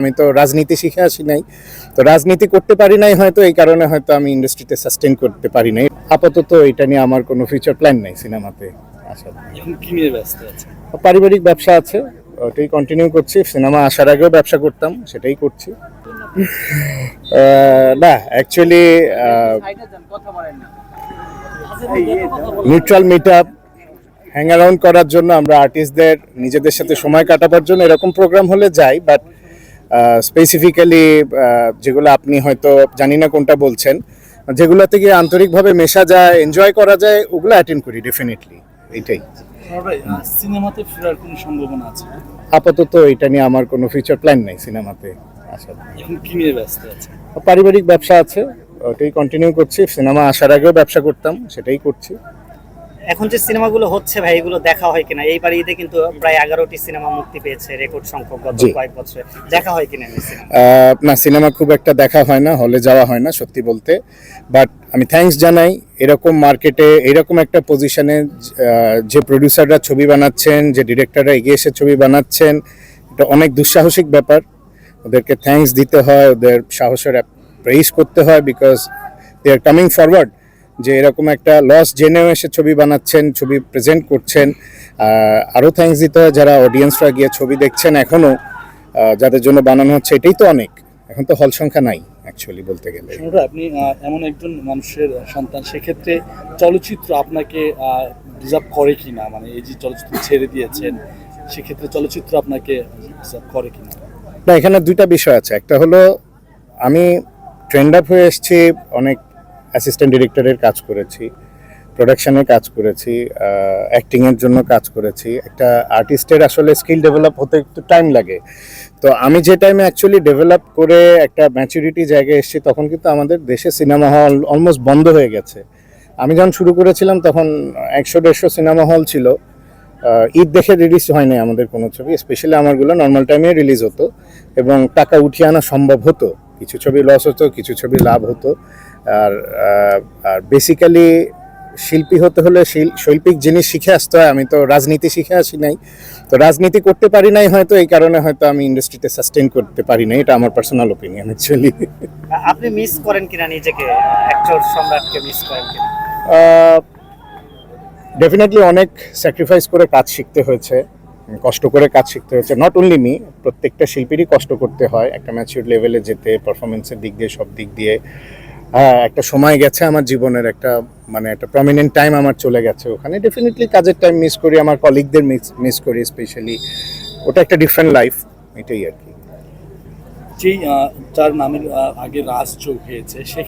আমি তো রাজনীতি শিখে আসি নাই। তো রাজনীতি করতে পারি নাই হয়তো এই কারণে হয়তো আমি ইন্ডাস্ট্রিতে সাস্টেন করতে পারি নাই। আপাতত এটা নিয়ে আমার কোনো ফিউচার প্ল্যান নাই সিনেমাতে পারিবারিক ব্যবসা আছে ওটাই কন্টিনিউ করছি। সিনেমা আসার আগেও ব্যবসা করতাম সেটাই করছি। না actually mutual meet up hang around করার জন্য আমরা আর্টিস্টদের নিজেদের সাথে সময় কাটাবার জন্য এরকম প্রোগ্রাম হলে যাই বাট স্পেসিফিক্যালি যেগুলো আপনি হয়তো জানি না কোনটা বলছেন যেগুলোতে গিয়ে আন্তরিকভাবে মেশা যায় এনজয় করা যায় ওগুলো অ্যাটেন্ড করি ডেফিনেটলি এইটাই। সিনেমাতে ফেরার কোনো সম্ভাবনা আছে? আপাতত এটা নিয়ে আমার কোনো ফিউচার প্ল্যান নেই সিনেমাতে আসলে এখন কি নিয়ে ব্যস্ত আছে? পারিবারিক ব্যবসা আছে ওটাই কন্টিনিউ করছি। সিনেমা আসার আগেও ব্যবসা করতাম সেটাই করছি। এখন যে সিনেমাগুলো হচ্ছে ভাই এগুলো দেখা হয় কিনা? এইবার ঈদে কিন্তু প্রায় এগারোটি সিনেমা মুক্তি পেয়েছে রেকর্ড সংখ্যক গত কয়েক বছরে। দেখা হয় কিনা না সিনেমা খুব একটা দেখা হয় না হলে যাওয়া হয় না সত্যি বলতে। বাট আমি থ্যাঙ্কস জানাই এরকম মার্কেটে এরকম একটা পজিশনে যে প্রডিউসাররা ছবি বানাচ্ছেন যে ডিরেক্টররা এগিয়ে এসে ছবি বানাচ্ছেন এটা অনেক দুঃসাহসিক ব্যাপার। ওদেরকে থ্যাঙ্কস দিতে হয় ওদের সাহসের প্রেইস করতে হয় because they are coming forward যে এরকম একটা লস জেনেও এসে ছবি বানাচ্ছেন ছবি প্রেজেন্ট করছেন। আরও থ্যাঙ্কস দিতে হয় যারা অডিয়েন্সরা গিয়ে ছবি দেখছেন এখনও যাদের জন্য বানানো হচ্ছে এটাই তো অনেক। এখন তো হল সংখ্যা নাই অ্যাকচুয়ালি বলতে গেলে। আপনি এমন একজন মানুষের সন্তান সেক্ষেত্রে চলচ্চিত্র আপনাকে ডিজার্ভ করে কি না মানে এই যে চলচ্চিত্র ছেড়ে দিয়েছেন সেক্ষেত্রে চলচ্চিত্র আপনাকে ডিজার্ভ করে কিনা? না এখানে দুইটা বিষয় আছে। একটা হলো আমি ট্রেন্ড আপ হয়ে এসেছি অনেক অ্যাসিস্ট্যান্ট ডিরেক্টরের কাজ করেছি প্রোডাকশনের কাজ করেছি অ্যাক্টিংয়ের জন্য কাজ করেছি। একটা আর্টিস্টের আসলে স্কিল ডেভেলপ হতে একটু টাইম লাগে। তো আমি যে টাইমে অ্যাকচুয়ালি ডেভেলপ করে একটা ম্যাচুরিটি জায়গায় এসেছি, তখন কিন্তু আমাদের দেশে সিনেমা হল অলমোস্ট বন্ধ হয়ে গেছে। আমি যখন শুরু করেছিলাম, তখন একশো দেড়শো সিনেমা হল ছিল ঈদ দেখে রিলিজ হয়নি আমাদের কোনো ছবি স্পেশালি আমারগুলো নর্মাল টাইমে রিলিজ হতো এবং টাকা উঠিয়ে আনা সম্ভব হতো। কিছু ছবি লস হতো, কিছু ছবি লাভ হতো। আর আর বেসিক্যালি শিল্পী হতে হলে শিল- শৈল্পিক জিনিস শিখে আসতে হয়। আমি তো রাজনীতি শিখে আসি নাই। তো রাজনীতি করতে পারি নাই হয়তো এই কারণে হয়তো আমি ইন্ডাস্ট্রিতে সাস্টেন করতে পারি নাই। এটা আমার পার্সোনাল ওপিনিয়ন অ্যাকচুয়ালি আপনি মিস করেন কিনা নিজেকে? অ্যাক্টর সম্রাটকে মিস করেন কিনা? ডেফিনেটলি অনেক স্যাক্রিফাইস করে কাজ শিখতে হয়েছে। কষ্ট করে কাজ শিখতে হয়েছে। নট অনলি মি প্রত্যেকটা শিল্পীরই কষ্ট করতে হয়। একটা ম্যাচিউর লেভেলে যেতে পারফরমেন্সের দিক দিয়ে সব দিক দিয়ে। হ্যাঁ একটা সময় গেছে আমার জীবনের, একটা মানে একটা প্রমিনেন্ট টাইম আমার চলে গেছে ওখানে। ডেফিনেটলি কাজের টাইম মিস করি, আমার কলিগদের মিস মিস করি স্পেশালি ওটা একটা ডিফারেন্ট লাইফ এটাই আর কি। যেই তার নামের আগে রাজ চোখ হয়েছে সে